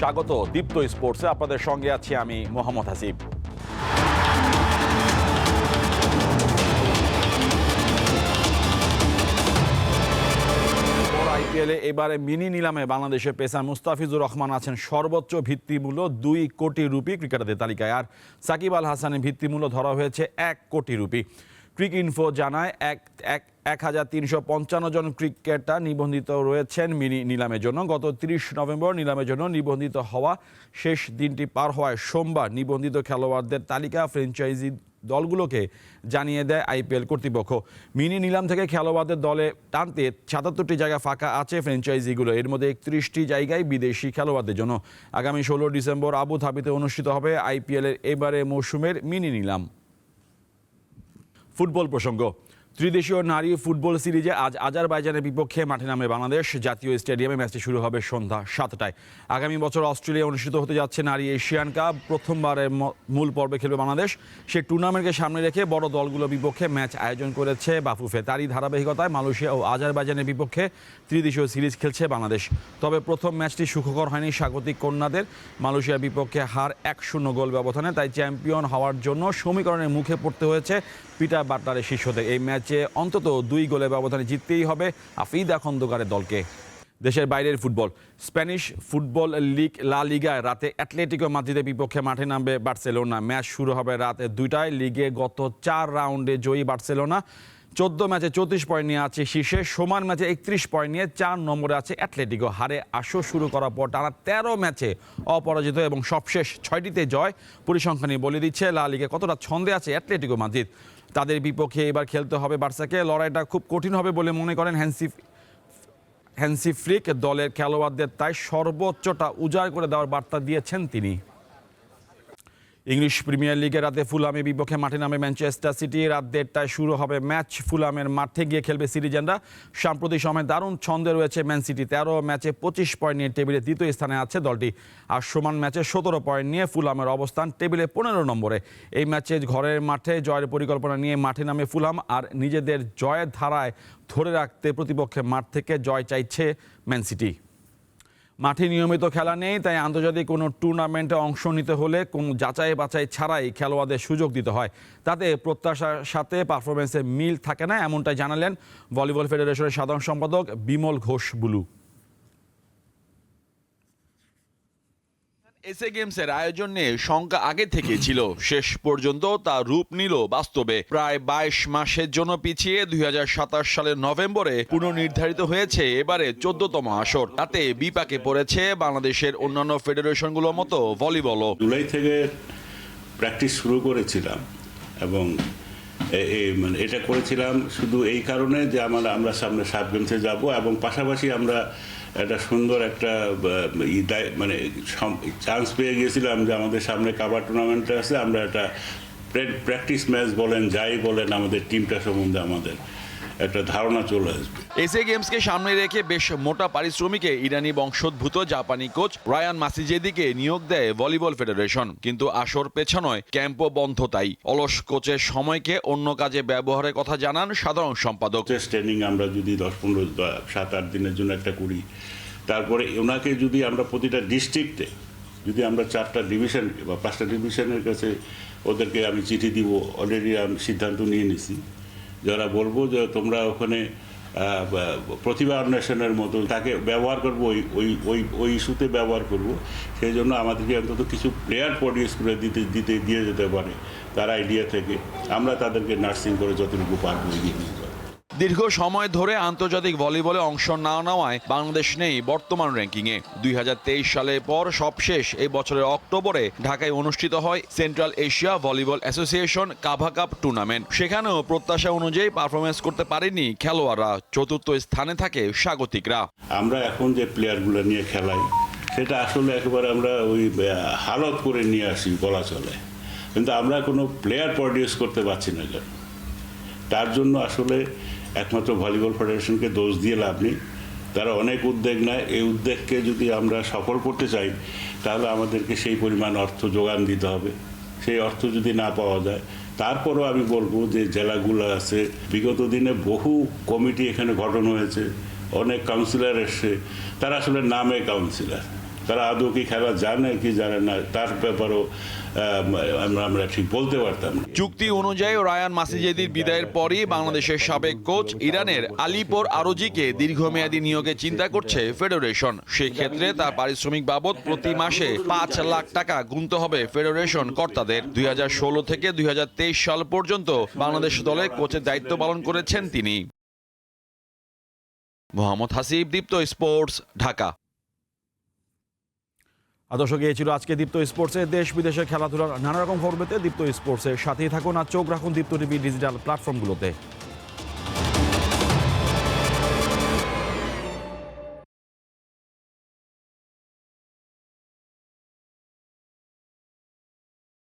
স্বাগত দীপ্ত স্পোর্টসে। আপনাদের সঙ্গে আছি আমি মোহাম্মদ হাসিব। আইপিএলে এবারে মিনি নিলামে বাংলাদেশের পেসার মুস্তাফিজুর রহমান আছেন সর্বোচ্চ ভিত্তিমূল্য দুই কোটি রুপি ক্রিকেটারদের তালিকায়। আর সাকিব আল হাসানের ভিত্তিমূল্য ধরা হয়েছে এক কোটি রুপি। ক্রিক ইনফো জানায়, এক এক এক হাজার তিনশো পঞ্চান্ন জন ক্রিকেটার নিবন্ধিত রয়েছেন মিনি নিলামের জন্য। গত তিরিশ নভেম্বর নিলামের জন্য নিবন্ধিত হওয়া শেষ দিনটি পার হওয়ায় সোমবার নিবন্ধিত খেলোয়াড়দের তালিকা ফ্র্যাঞ্চাইজি দলগুলোকে জানিয়ে দেয় আইপিএল কর্তৃপক্ষ। মিনি নিলাম থেকে খেলোয়াড়দের দলে টানতে সাতাত্তরটি জায়গা ফাঁকা আছে ফ্র্যাঞ্চাইজিগুলো। এর মধ্যে একত্রিশটি জায়গায় বিদেশি খেলোয়াড়দের জন্য। আগামী ষোলো ডিসেম্বর আবু ধাবিতে অনুষ্ঠিত হবে আইপিএলের এবারে মৌসুমের মিনি নিলাম। ফুটবল প্রসঙ্গ। ত্রিদেশীয় নারী ফুটবল সিরিজে আজ আজারবাইজানের বিপক্ষে মাঠে নামে বাংলাদেশ। জাতীয় স্টেডিয়ামে ম্যাচটি শুরু হবে সন্ধ্যা সাতটায়। আগামী বছর অস্ট্রেলিয়া অনুষ্ঠিত হতে যাচ্ছে নারী এশিয়ান কাপ। প্রথমবারের মূল পর্বে খেলবে বাংলাদেশ। সে টুর্নামেন্টকে সামনে রেখে বড় দলগুলোর বিপক্ষে ম্যাচ আয়োজন করেছে বাফুফে। তারই ধারাবাহিকতায় মালয়েশিয়া ও আজারবাইজানের বিপক্ষে ত্রিদেশীয় সিরিজ খেলছে বাংলাদেশ। তবে প্রথম ম্যাচটি সুখকর হয়নি স্বাগতিক কন্যাদের। মালয়েশিয়ার বিপক্ষে হার এক শূন্য গোল ব্যবধানে, তাই চ্যাম্পিয়ন হওয়ার জন্য সমীকরণের মুখে পড়তে হয়েছে পিটার বাটলারের শিষ্যদের এই ম্যাচে অন্তত দুই গোলে ব্যবধানে জিততেই হবে আফিদা খন্দকারের দলকে। দেশের বাইরের ফুটবল, স্প্যানিশ ফুটবল লিগ লা লিগায় রাতে অ্যাটলেটিকো মাদ্রিদের বিপক্ষে মাঠে নামবে বার্সেলোনা। ম্যাচ শুরু হবে রাতে দুইটায়। লিগে গত চার রাউন্ডে জয়ী বার্সেলোনা। চোদ্দ ম্যাচে চৌত্রিশ পয়েন্ট নিয়ে আছে শীর্ষে, সমান ম্যাচে একত্রিশ পয়েন্ট নিয়ে চার নম্বরে আছে অ্যাটলেটিকো। হারে আসর শুরু করার পর টানা তেরো ম্যাচে অপরাজিত এবং সবশেষ ছয়টিতে জয়। পরিসংখ্যানই বলে দিচ্ছে, লা লিগে কতটা ছন্দে আছে অ্যাটলেটিকো মাদ্রিদ। তাদের বিপক্ষে এবার খেলতে হবে বার্সাকে। লড়াইটা খুব কঠিন হবে বলে মনে করেন হ্যান্সি হ্যান্সি ফ্লিক দলের খেলোয়াড়দের তাই সর্বোচ্চটা উজাড় করে দেওয়ার বার্তা দিয়েছেন তিনি। ইংলিশ প্রিমিয়ার লিগে রাতে ফুলামের বিপক্ষে মাঠে নামে ম্যানচেস্টার সিটি। রাত দেড়টায় শুরু হবে ম্যাচ। ফুলামের মাঠে গিয়ে খেলবে সিটিজেনরা সাম্প্রতিক সময় দারুণ ছন্দে রয়েছে ম্যান সিটি। তেরো ম্যাচে পঁচিশ পয়েন্ট নিয়ে টেবিলে দ্বিতীয় স্থানে আছে দলটি। আর সমান ম্যাচে সতেরো পয়েন্ট নিয়ে ফুলামের অবস্থান টেবিলে পনেরো নম্বরে। এই ম্যাচে ঘরের মাঠে জয়ের পরিকল্পনা নিয়ে মাঠে নামে ফুলাম। আর নিজেদের জয়ের ধারায় ধরে রাখতে প্রতিপক্ষের মাঠ থেকে জয় চাইছে ম্যান সিটি। মাঠে নিয়মিত খেলা নেই, তাই আন্তর্জাতিক কোনো টুর্নামেন্টে অংশ নিতে হলে কোনো যাচাই বাছাই ছাড়াই খেলোয়াড়দের সুযোগ দিতে হয়। তাতে প্রত্যাশার সাথে পারফরমেন্সে মিল থাকে না, এমনটাই জানালেন ভলিবল ফেডারেশনের সাধারণ সম্পাদক বিমল ঘোষ বুলু। এসএ গেমসের আয়োজন নিয়ে শঙ্কা আগে থেকে ছিল। শেষ পর্যন্ত তা রূপ নিল বাস্তবে। প্রায় বাইশ মাসের জন্য পিছিয়ে দুই হাজার সাতাশ সালের নভেম্বরে পুনর্নির্ধারিত হয়েছে এবারে চোদ্দতম আসর। তাতে বিপাকে পড়েছে বাংলাদেশের অন্যান্য ফেডারেশনগুলোর মতো ভলিবলও। জুলাই থেকে প্র্যাকটিস শুরু করেছিলাম এবং মানে এটা করেছিলাম শুধু এই কারণে যে আমরা আমরা সামনে সাব গেমসে যাব এবং পাশাপাশি আমরা একটা সুন্দর একটা মানে চান্স পেয়ে গিয়েছিলাম যে আমাদের সামনে কাবার টুর্নামেন্টটা আছে। আমরা একটা প্র্যাকটিস ম্যাচ বলেন, যাই বলেন, আমাদের টিমটা সম্বন্ধে আমাদের। একটা ধারণা চলে আসবে। এসএ গেমসকে সামনে রেখে বেশ মোটা পারিশ্রমিকে ইরানি বংশোদ্ভূত জাপানি কোচ রায়ান মাসিজেদিকে নিয়োগ দেয় ভলিবল ফেডারেশন। কিন্তু আসর পেছানোয় ক্যাম্পও বন্ধ তাই। অলস কোচের সময়কে অন্য কাজে ব্যবহারের কথা জানান সাধারণ সম্পাদক। ট্রেনিং আমরা যদি দশ পনেরো সাত আট দিনের জন্য একটা করি তারপরে ওনাকে যদি আমরা প্রতিটা ডিস্ট্রিক্টে যদি আমরা চারটা ডিভিশন বা পাঁচটা ডিভিশনের কাছে ওদেরকে আমি চিঠি দিব অলরেডি আমি সিদ্ধান্ত নিয়ে নিছি। যারা বলব যে তোমরা ওখানে প্রতিভা অন্বেষণের মতো তাকে ব্যবহার করব, ওই ওই ওই ওই ইস্যুতে ব্যবহার করব। সেই জন্য আমাদেরকে অন্তত কিছু প্লেয়ার প্রডিউস করে দিতে দিতে, দিয়ে যেতে পারে তার আইডিয়া থেকে। আমরা তাদেরকে নার্সিং করে যতটুকু পারব এগিয়ে নিয়ে দীর্ঘ সময় ধরে আন্তর্জাতিক ভলিবলে অংশ না নেওয়ায় বাংলাদেশ নেই বর্তমান র্যাঙ্কিংয়ে। দুই সালের পর সবশেষ এই বছরের অক্টোবরে ঢাকায় অনুষ্ঠিত হয় central Asia volleyball association CAVA cup tournament. সেখানেও প্রত্যাশা অনুযায়ী পারফরমেন্স করতে পারেনি খেলোয়াড়রা। চতুর্থ স্থানে থাকে স্বাগতিকরা। আমরা এখন যে প্লেয়ারগুলো নিয়ে খেলাই, সেটা আসলে একেবারে আমরা ওই হালত করে নিয়ে আসি বলা চলে। কিন্তু আমরা কোনো প্লেয়ার প্রডিউস করতে পারছি না তার জন্য আসলে একমাত্র ভলিবল ফেডারেশনকে দোষ দিয়ে লাভ নেই। তারা অনেক উদ্যোগ নেয়। এই উদ্যোগকে যদি আমরা সফল করতে চাই, তাহলে আমাদেরকে সেই পরিমাণ অর্থ যোগান দিতে হবে। সেই অর্থ যদি না পাওয়া যায়, তারপরও আমি বলব যে জেলাগুলো আছে, বিগত দিনে বহু কমিটি এখানে গঠন হয়েছে। অনেক কাউন্সিলর এসছে। তারা আসলে নামে কাউন্সিলর। তারা আদৌ কি খেলা জানে কি জানে না, তার ব্যাপারেও আমরা ঠিক বলতে পারতাম চুক্তি অনুযায়ী রায়ান মাসিজেদির বিদায়ের পরই বাংলাদেশের সাবেক কোচ ইরানের আলিপোর আরোজিকে দীর্ঘমেয়াদী নিয়োগে চিন্তা করছে ফেডারেশন। সেক্ষেত্রে তার পারিশ্রমিক বাবদ প্রতি মাসে পাঁচ লাখ টাকা গুনতে হবে ফেডারেশন কর্তাদের। দুই হাজার ষোলো থেকে দুই হাজার তেইশ সাল পর্যন্ত বাংলাদেশ দলের কোচের দায়িত্ব পালন করেছেন তিনি। মোহাম্মদ হাসিব, দীপ্ত স্পোর্টস, ঢাকা। দর্শক এই ছিল আজকে দীপ্ত স্পোর্টসে। দেশ বিদেশে খেলাধুলার নানা রকম খবর পেতে দীপ্ত স্পোর্টসের সাথেই থাকুন আর চোখ রাখুন দীপ্ত টিভি ডিজিটাল প্ল্যাটফর্মগুলোতে।